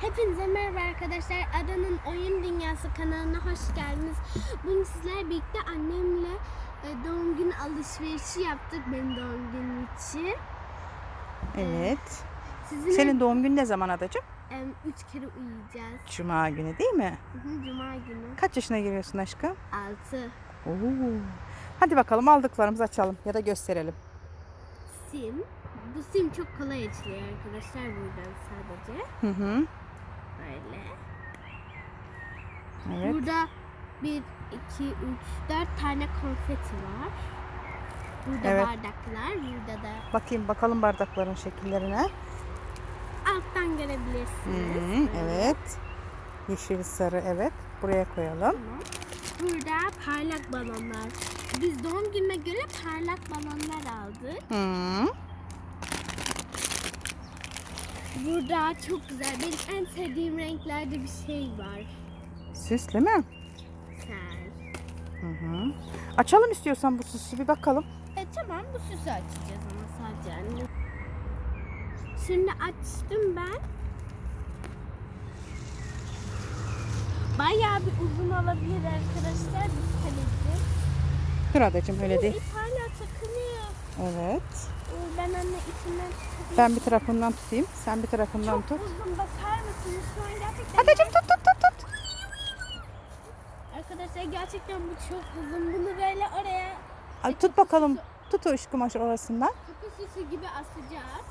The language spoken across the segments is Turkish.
Hepinize merhaba arkadaşlar. Adanın Oyun Dünyası kanalına hoş geldiniz. Bugün sizlerle birlikte annemle e, doğum günü alışverişi yaptık benim doğum günüm için. Evet. Sizinle Senin doğum günün ne zaman adacığım? em, üç kere uyuyacağız. Cuma günü değil mi? Hı hı, Cuma günü. Kaç yaşına giriyorsun aşkım? Altı. Oo. Hadi bakalım aldıklarımızı açalım ya da gösterelim. Sim. Bu sim çok kolay açılıyor arkadaşlar buradan sadece. Hı hı. Böyle. Evet. Burada 1, 2, 3, 4 tane konfeti var. Burada Evet. bardaklar, burada da Bakayım bakalım bardakların şekillerine. alttan görebilirsiniz. Hı, Böyle. evet. Yeşil sarı evet. Buraya koyalım. Tamam. Burada parlak balonlar. Biz doğum gününe göre parlak balonlar aldık. Hı. Burada çok güzel. Benim en sevdiğim renklerde bir şey var. Süslü mü? Güzel. Hı hı. Açalım istiyorsan bu süsü bir bakalım. E tamam bu süsü açacağız ama sadece anne. Şimdi açtım ben. Bayağı bir uzun olabilir arkadaşlar bu kaleci. Dur adacığım öyle Bu değil. ip hala. Evet. Ben anne içinden tutayım. Ben bir tarafından tutayım. Sen bir tarafından Çok tut. uzun bakar mısınız? Şu an gerçekten... Tut tut tut tut. Arkadaşlar gerçekten bu çok uzun. Bunu böyle oraya Ay, tut bakalım. Tut o üç kumaş orasından. kutu süsü gibi asacağız.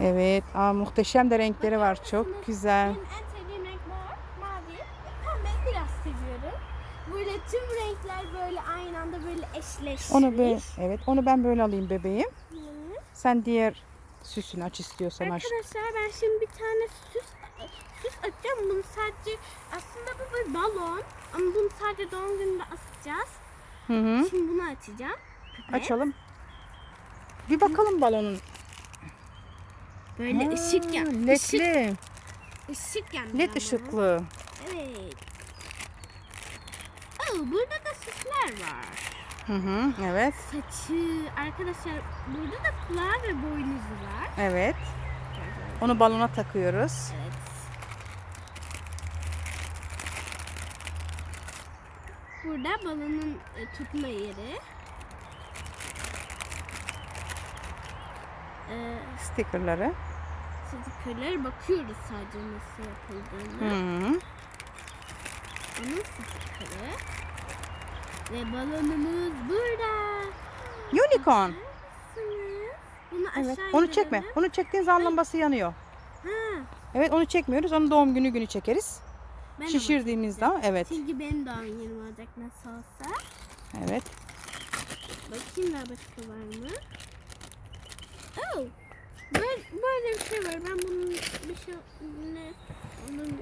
Evet. Aa, muhteşem de renkleri var. Bakar Çok mısınız? güzel. Benim en sevdiğim renk mor, mavi. Pembe biraz seviyorum. Böyle tüm renkler böyle aynı anda eşleşmiş. Onu ben, evet onu ben böyle alayım bebeğim. Hı. Sen diğer süsünü aç istiyorsan aç. Arkadaşlar ben şimdi bir tane süs süs açacağım. Bunu sadece aslında bu bir balon ama bunu sadece doğum gününde asacağız. Hı hı. Şimdi bunu açacağım. Pipet. Açalım. Bir bakalım balonun. Böyle Ha, ışık yan. Işık, Ledli. ışık yanıyor Led ışıklı. Evet. Oh, burada da süsler var. Hı hı. Evet. Saçı. Arkadaşlar burada da kulağı ve boynuzu var. Evet. Onu balona takıyoruz. Evet. Burada balonun e, tutma yeri. Ee, Stickerları. stikerlere bakıyoruz sadece nasıl Hı yapıldığını. hı. Onun stikeri. Ve balonumuz burada. Unicorn. Bunu Evet. aşağı Onu çekme. indirelim. Onu çektiğin zaman lambası yanıyor. Ha, Evet onu çekmiyoruz. Onu doğum günü günü çekeriz. ben de Şişirdiğimiz zaman evet. Çünkü benim doğum günüm olacak nasıl olsa. Evet. Bakayım daha başka var mı? Oh. Böyle, böyle bir şey var. Ben bunun bir şey ne onun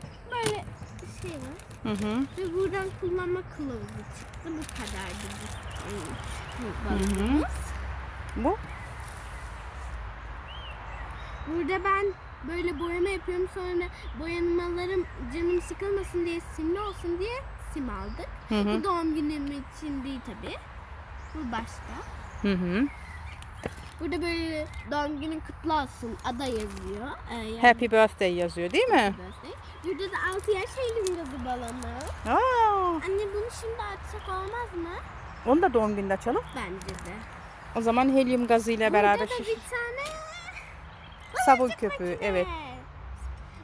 şey var. Hı hı. Ve buradan kullanma kılavuzu çıktı. Bu kadardı bu, hı. balonumuz. Bu. Burada ben böyle boyama yapıyorum. Sonra boyamalarım canım sıkılmasın diye simli olsun diye sim aldık. Hı hı. Bu doğum günüm için değil tabi. Bu başka. Hı hı. Burada böyle doğum günün kutlu olsun ada yazıyor. Ee, yani Happy birthday yazıyor değil mi? happy birthday. Burada da 6 yaş elim gazı balonu. Aa, Anne bunu şimdi açsak olmaz mı? onu da doğum gününde açalım. Bence de. O zaman helyum gazıyla beraber Burada da şiş- bir tane sabun köpüğü. makine. Evet.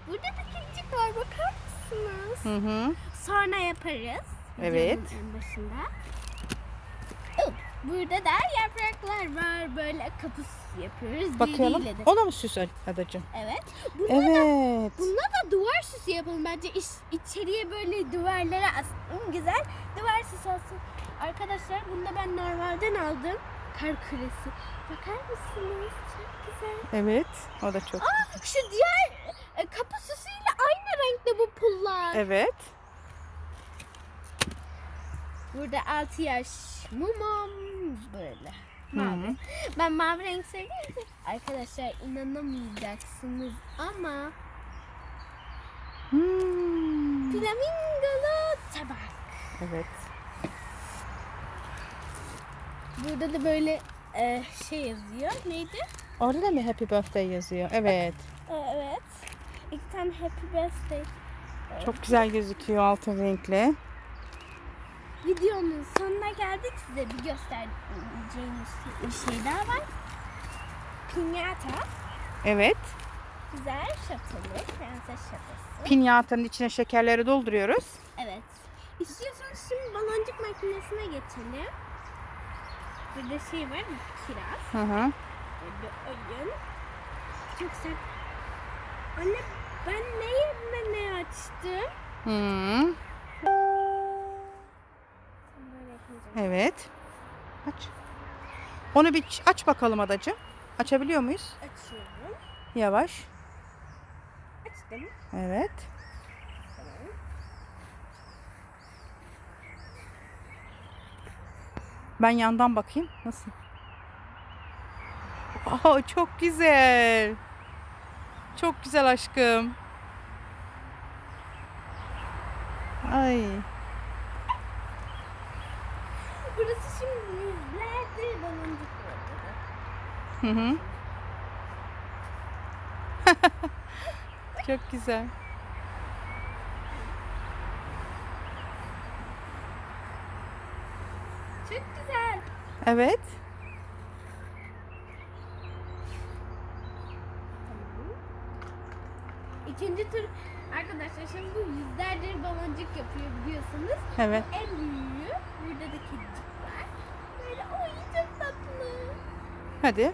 Burada da kedicik var bakar mısınız? Hı hı. Sonra yaparız. Evet. En başında. Burada da yapraklar var. Böyle kapus yapıyoruz. Bakalım. Biriyle de. O da mı süs adacığım? Evet. Bunlar da Evet. Bununla da duvar süsü yapalım. Bence iç, içeriye böyle duvarlara asalım. Güzel duvar süsü olsun. Arkadaşlar bunu da ben normalden aldım. Kar küresi. Bakar mısınız? Çok güzel. Evet. O da çok. Aa şu diğer e, kapı süsüyle aynı renkte bu pullar. Evet. Burada 6 yaş mumum böyle. Mavi. hı. Ben mavi renk için arkadaşlar inanamayacaksınız ama Hmm. flamingolu tabak. Evet. Burada da böyle e, şey yazıyor. Neydi? Orada da mı happy birthday yazıyor? Evet. E, evet. iki tane Happy Birthday. Çok güzel gözüküyor altın renkli. Videonun sonuna geldik. Size bir göstereceğimiz bir şey daha var. Pinyata. Evet. Güzel şatalı. Prenses şatası. Pinyatanın içine şekerleri dolduruyoruz. Evet. İstiyorsanız şimdi baloncuk makinesine geçelim. Burada şey var, kiraz. Hı hı. Burada oyun. Çok sert. Anne ben ne yerine ne açtım? Hı. Evet. Aç. Onu bir aç bakalım adacığım. Açabiliyor muyuz? Açıyorum. Yavaş. Açtım. Evet. Tamam. Ben yandan bakayım. Nasıl? Aa, çok güzel. Çok güzel aşkım. Ay. Burası şimdi yüzlerce baloncuk. Hı hı. çok güzel. Çok güzel. Evet. İkinci tur arkadaşlar şimdi bu yüzlerce baloncuk yapıyor biliyorsunuz. Evet. En büyüğü burada da kedicik var. Böyle oy çok tatlı. Hadi.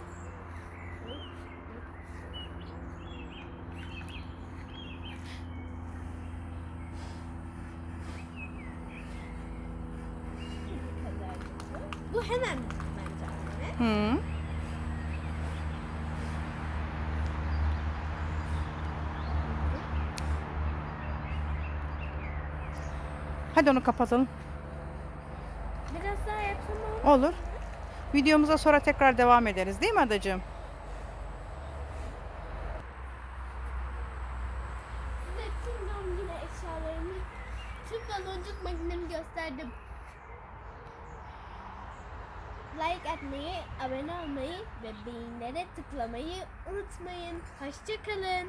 Bu hemen bence anne. Hı. Hadi onu kapatalım. Biraz daha yapsam olur. Olur. Videomuza sonra tekrar devam ederiz değil mi adacığım? Like atmayı, abone olmayı ve beğenilere tıklamayı unutmayın. Hoşçakalın.